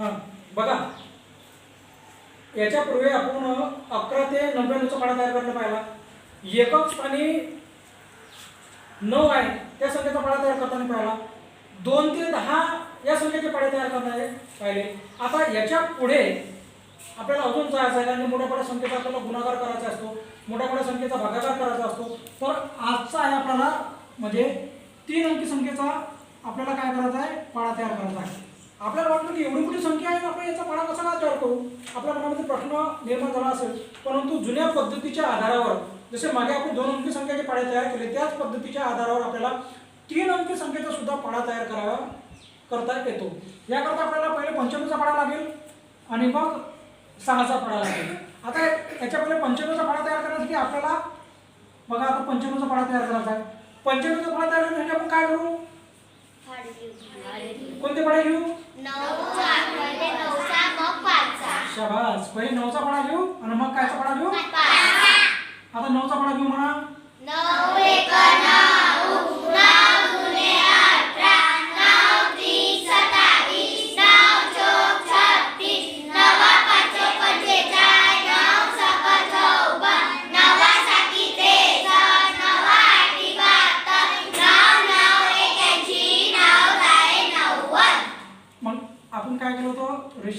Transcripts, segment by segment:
हां बघा. याच्यापूर्वी आपण अकरा ते नव्याण्णवचा पाडा तयार करायला पाहिला. एकक स्थानी नऊ आहे त्या संख्येचा पाडा तयार करताना पाहिला. दोन ते दहा या संख्येचे पाडे तयार करताना पाहिले. आता याच्यापुढे आपल्याला अजून जायचं आहे आणि मोठ्या मोठ्या संख्येचा आपल्याला गुणाकार करायचा असतो मोठ्या मोठ्या संख्येचा भागाकार करायचा असतो. तर आजचा आहे आपल्याला म्हणजे तीन अंकी संख्येचा आपल्याला काय करायचा आहे? पाडा तयार करायचा आहे. आपल्याला वाटलं की एवढी मोठी संख्या आहे आपण याचा पाडा कसा काय तयार करू? आपल्या मनामध्ये प्रश्न निर्माण झाला असेल. परंतु जुन्या पद्धतीच्या आधारावर जसे मागे आपण दोन अंकी संख्याचे पाडे तयार केले त्याच पद्धतीच्या आधारावर आपल्याला तीन अंकी संख्येचा सुद्धा पाडा तयार करावा करता येतो. याकरता आपल्याला पहिले पंचमीचा पाडा लागेल आणि मग सहाचा पाडा लागेल. आता याच्या पहिले पंचमीचा पाडा तयार करण्यासाठी आपल्याला बघा आता पंचमीचा पाडा तयार करायचा आहे. पंचमीचा पाडा तयार करण्यासाठी आपण काय करू? कोणते पाडे घेऊ? शाबास. पहिले नऊचा पाडा घेऊ आणि मग कायचा पाडा घेऊ? आता नऊचा पाडा घेऊ म्हणा.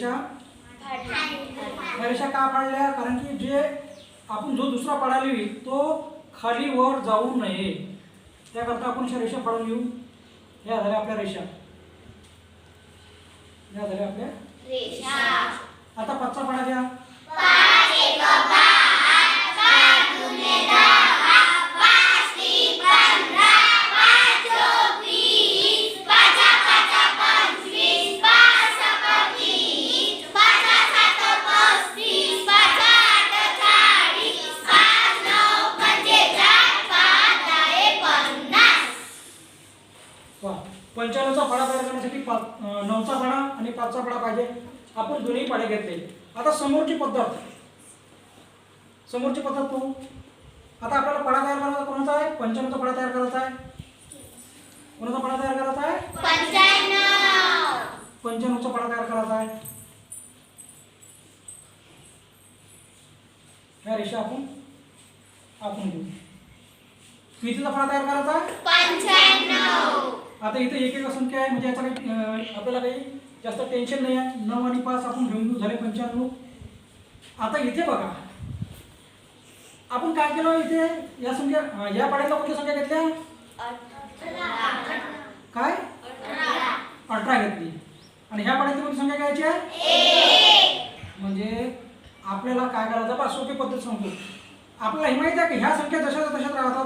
त्या रेषा का पाडल्या? कारण की जे आपण जो दुसरा पाडा लिही तो खाली वर जाऊ नये. त्याकरता आपण अशा रेषा फाडून घेऊ. या झाल्या आपल्या रेषा. या झाल्या आपल्या आता पाचचा पाडा घ्या पाडा तयार करण्यासाठी पाच नऊचा पाडा आणि पाचचा पाडा पाहिजे. आपण दोन्ही पाडे घेतले. आता समोरची पद्धत. समोरची पद्धत पाहू. आता आपल्याला पाडा तयार करायचा कोणाचा आहे? पंच्याण्णवचा पाडा तयार करायचा आहे. कोणाचा पाडा तयार करायचा आहे? पंच्याण्णव. पंच्याण्णवचा पाडा तयार करायचा आहे. ह्या रेषा आपण आपण घेऊ. कितीचा पाडा तयार करायचा आहे? आता इथे एक एक संख्या आहे? म्हणजे याचा काही आपल्याला काही जास्त टेन्शन नाही आहे. नऊ आणि पाच आपण घेऊन घेऊ. झाले पंच्याण्णव. आता इथे बघा. आपण काय केलं हो इथे? या संख्या या पाड्याला कोणत्या संख्या घेतल्या? काय? अठरा घेतली. आणि ह्या पाड्याची कोणती संख्या घ्यायची आहे? म्हणजे आपल्याला काय करायचं? बा सोपी पद्धत सांगतो आपल्याला हे माहिती आहे की? ह्या संख्या जशा तशात राहतात.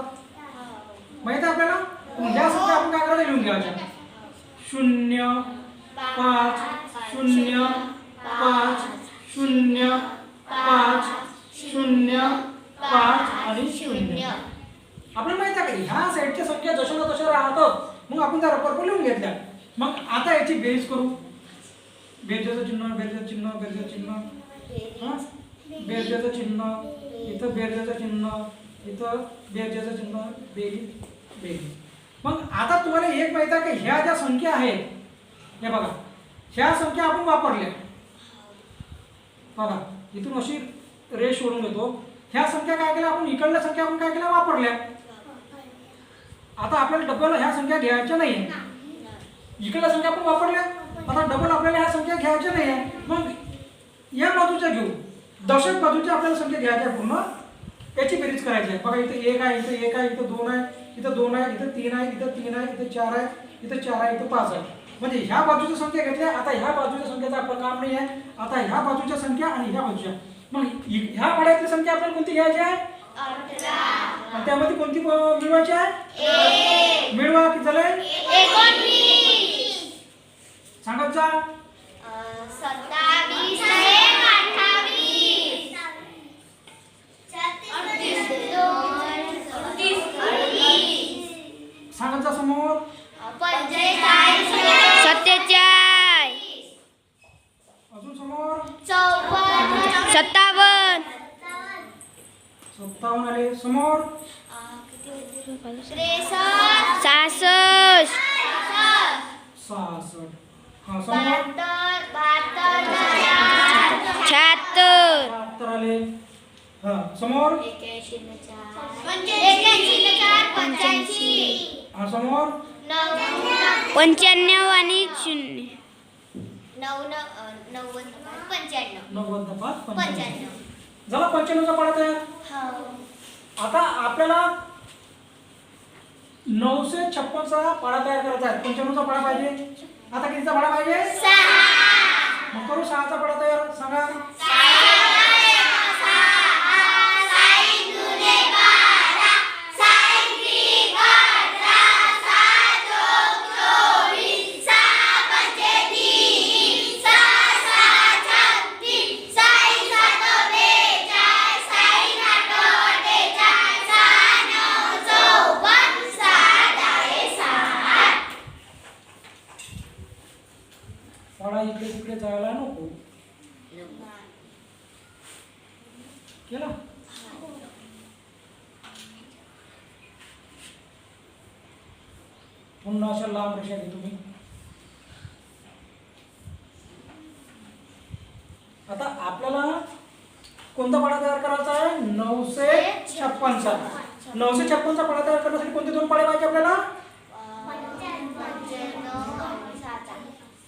माहिती आहे आपल्याला? ह्या संख्या आपण काय करायचं लिहून घ्यायच्या? शून्य पाच शून्य पाच शून्य पाच शून्य पाच आणि शून्य. आपल्याला माहीत आहे का ह्या साईडच्या संख्या जशाला तशा राहतात. मग आपण त्या रबर लिहून घेतल्या. मग आता याची बेरीज करू. बेरजेचं चिन्ह बेरजेचं चिन्ह बेरजेचं चिन्ह. हां? बेरजेचं चिन्ह इथं बेरजेचं चिन्ह इथं बेरजेचं चिन्ह बेरी बेरी मग आता तुम्हाला एक माहीत आहे की ह्या ज्या संख्या आहेत हे बघा ह्या संख्या आपण वापरल्या. बघा इथून अशी रेष सोडून घेतो ह्या संख्या काय केल्या आपण? इकडल्या संख्या आपण काय केल्या? वापरल्या. आता आपल्याला डबल ह्या संख्या घ्यायच्या नाही इकडल्या संख्या आपण वापरल्या. आता डबल आपल्याला ह्या संख्या घ्यायच्या नाही आहे मग या बाजूच्या घेऊ. दशक बाजूच्या आपल्याला संख्या घ्यायच्या पूर्ण. याची बेरीज करायची आहे. बघा इथे एक आहे इथे एक आहे इथं दोन आहे. इथं दोन आहे इथं तीन आहे इथं तीन आहे इथं चार आहे इथं चार आहे इथं पाच आहे. म्हणजे ह्या बाजूच्या संख्या घेतल्या आता ह्या बाजूच्या संख्येचं आपलं काम नाही आहे. आता ह्या बाजूच्या संख्या आणि ह्या बाजूच्या. मग ह्या पाड्यातली संख्या आपल्याला कोणती घ्यायची आहे? त्यामध्ये कोणती मिळवायची आहे? मिळवा किती झाले एकोणवीस. सांगत जा सत्तावीस एक अठ्ठावीस अडतीस दोन अडतीस सांगत जा समोर. सत्तेचाळीस. अजून समोर. चौपन्न सत्तावन्न. सत्तावन्न आले. समोर. सहासष्ट. सहासष्ट. हा समोर. बहात्तर बहात्तर शहात्तर. शहात्तर आले. हा समोर. पंच्याऐंशी. समोर पंच्याण्णव आणि शून्य. नव्वद पाच, पंच्याण्णव. झाला पंच्याण्णवचा पाडा तयार? हो. आता आपल्याला नऊशे छप्पनचा पाडा तयार करायचा आहे. पंच्याण्णवचा पाडा पाहिजे. आता कितीचा पाडा पाहिजे? मग करू सहाचा पाडा तयार. सांगा. पुन्हा अशा लांब रेषा घे तुम्ही. आता आपल्याला कोणता पाडा तयार करायचा आहे? नऊशे छप्पनचा नऊशे छप्पनचा पाडा तयार करण्यासाठी कोणते दोन पाडे पाहिजे आपल्याला?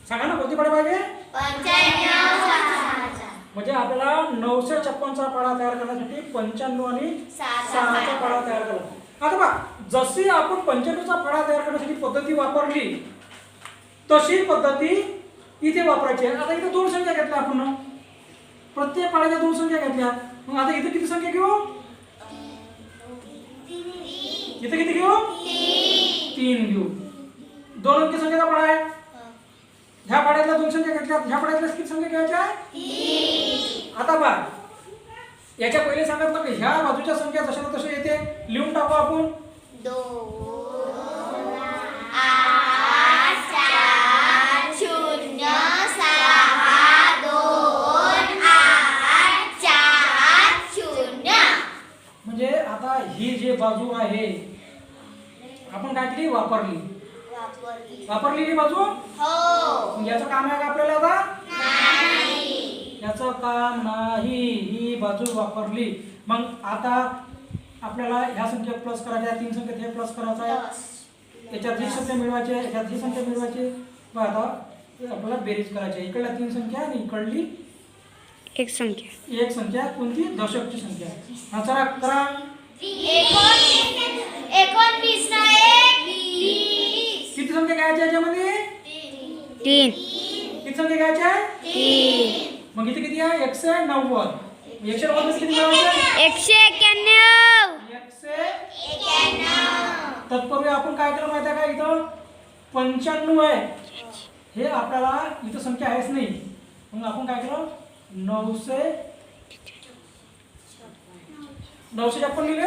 सांगा ना कोणते पाडे पाहिजे? म्हणजे आपल्याला नऊशे छप्पनचा पाडा तयार करण्यासाठी पंच्याण्णव आणि सहाचा पाडा तयार करायचा. आता बा जशी आपण पंच्याण्णवचा पाडा तयार करण्यासाठी पद्धती वापरली तशी पद्धती इथे वापरायची आहे. आता इथे दोन संख्या घेतल्या आपण. प्रत्येक पाड्याच्या दोन संख्या घेतल्या. मग आता इथे किती संख्या घेऊ? इथे किती घेऊ? तीन घेऊ. दोन अंकी संख्येचा पाडा आहे. ह्या पाड्यातल्या दोन संख्या घेतल्या. ह्या पाड्यातल्या किती संख्या घ्यायच्या? आता बा याच्या पहिले सांगितलं की ह्या बाजूच्या संख्या जशा ना तशा येते. लिहून टाकू आपण. म्हणजे आता ही जे बाजू आहे आपण काय केली? वापरली. वापरली. ही बाजू? हो. याचं काम आहे का आपल्याला आता? याचं काम नाही. ही बाजू वापरली. मग आता आपल्याला ह्या संख्येत प्लस करायच्या आहे, तीन संख्येत हे प्लस करायचं आहे. दस याच्यात ही संख्या मिळवायची आहे याच्यात ही संख्या मिळवायची मग आता आपल्याला बेरीज करायची आहे. इकडल्या तीन संख्या आणि इकडली एक संख्या. एक संख्या कोणती? दशकची संख्या. हा चला करा. एकोणीस एकोणवीस ना एक वीस किती संख्या घ्यायच्या याच्यामध्ये? तीन. किती संख्या घ्यायच्या आहे? तीन. मग इथे किती आहे? एकशे नव्वद. एकशे नव्वदमध्ये किती मिळवायचे एकशे एक्याण्णव. एकशे तत्पूर्वी आपण काय केलं माहिती आहे का इथं? पंच्याण्णव आहे. हे आपल्याला इथं संख्या आहेच नाही. मग आपण काय केलं? नऊशे नऊशे छप्पन लिहिले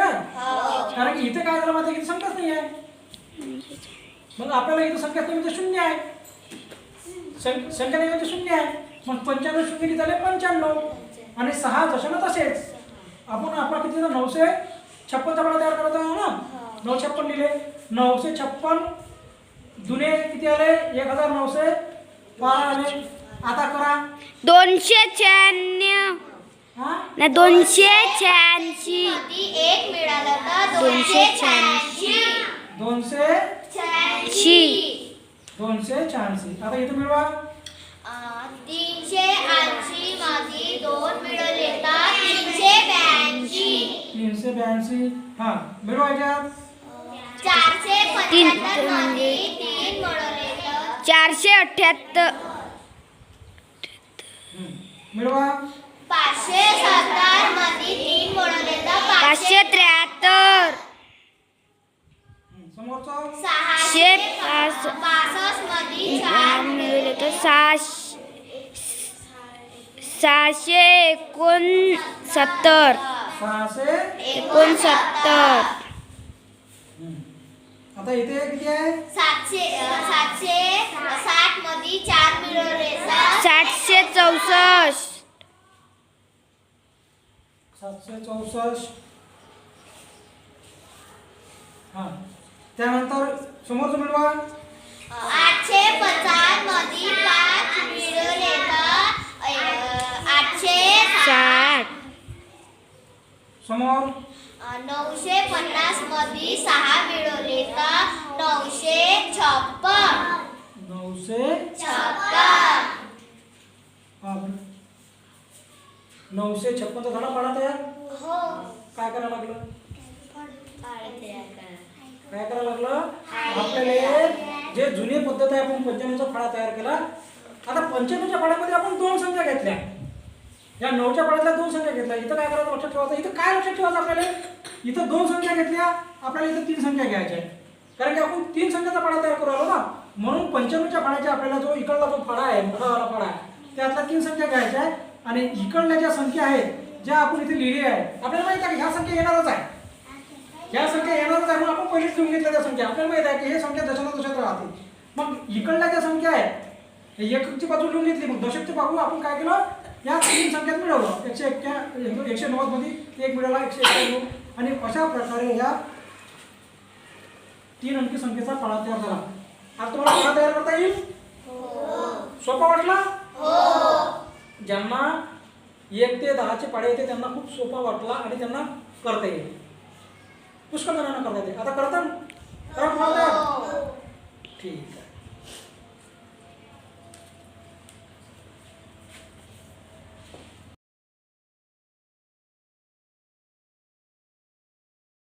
कारण की इथे काय झालं माहिती इथं संख्याच नाही आहे. मग आपल्याला इथं संख्या नाही म्हणजे शून्य आहे. सं- संख्या नाही म्हणजे शून्य आहे. मग पंच्याण्णव शून्य किती झाले? पंच्याण्णव. आणि सहा जशानं तसेच आपण आपला किती? नऊशे छप्पनचा पाडा तयार करत आहोत ना? नऊ छप्पन लिहिले. नऊशे छप्पन जुने किती आले? एक हजार नऊशे बारा आले. आता करा. दोनशे शहाण्णव. हा? ना दोनशे शहाऐंशी. एक मिळालं तर दोनशे दोनशे शहाऐंशी. दोनशे शहाऐंशी. दोनशे शहाऐंशी. आता इथे मिळवा. तीनशे ऐंशी मध्ये दोन मिळवले तर तीनशे ब्याऐंशी. तीनशे ब्याऐंशी. हा मिळवा याच्यात चारशे तीन. पंच्याहत्तरमध्ये तीन मिळवले तर चारशे अठ्ठ्याहत्तर. हम्म. मिळवा. पाचशे सत्तरमध्ये तीन मिळवले तर पाचशे त्र्याहत्तर. समोरचा? सहाशे शे पासष्टमध्ये चार मिळवले तर सहाशे. सहाशे एकोणसत्तर. सहाशे? एकोणसत्तर. आता इथे किती आहे? सातशे सातशे साठमध्ये चार मिळवले सातशे चौसष्ट. सातशे चौसष्ट. हा. त्यानंतर समोरचं मिळवा. आठशे पचासमध्ये पाच समोर? नऊशे पन्नासमध्ये सहा मिळवले तर नऊशे छप्पन. नऊशे छप्पन. नऊशे छप्पनचा झाला पाडा तयार. हो. काय करायला लागलं? काय करायला लागलं? आपल्याला जे जुनी पद्धत आहे आपण पंच्याण्णवचा फाळा तयार केला. आता पंच्याण्णवच्या फाळ्यामध्ये आपण दोन संख्या घेतल्या. या नऊच्या पाण्यातल्या दोन संख्या घेतल्या इथं काय करायचं लक्षात ठेवायचं? इथं काय लक्षात ठेवायचं आपल्याला? इथं दोन संख्या घेतल्या आपल्याला इथं तीन संख्या घ्यायच्या आहेत. कारण की आपण तीन संख्याचा पाडा तयार करू आलो ना? म्हणून पंचमीच्या पाण्याच्या आपल्याला जो इकडला जो फाळा आहे मोठावाला फाळा आहे त्यातल्या तीन संख्या घ्यायच्या आहे आणि इकडल्या ज्या संख्या आहेत ज्या आपण इथे लिहिल्या आहेत आपल्याला माहिती आहे की ह्या संख्या येणारच आहे ह्या संख्या येणारच आहे म्हणून आपण पहिलेच लिहून घेतल्या त्या संख्या आपल्याला माहीत आहे की हे संख्या दशाला दशात राहते मग इकडल्या ज्या संख्या आहेत एकची बाजू लिहून घेतली मग दशकची बाजू आपण काय केलं? या तीन संख्यात मिळवलं. एकशे एक्क्या एकशे नव्वदमध्ये एक मिळाला एकशे एक्क्याण्णव आणि अशा प्रकारे या तीन अंकी संख्येचा पाळा तयार झाला. आता तुम्हाला पाळा तयार करता येईल? सोपा वाटला? ज्यांना एक ते दहाचे पाडे येते त्यांना खूप सोपा वाटला आणि त्यांना करता येईल. पुष्कळ जणांना करता येते. आता करता? करा ठीक आहे.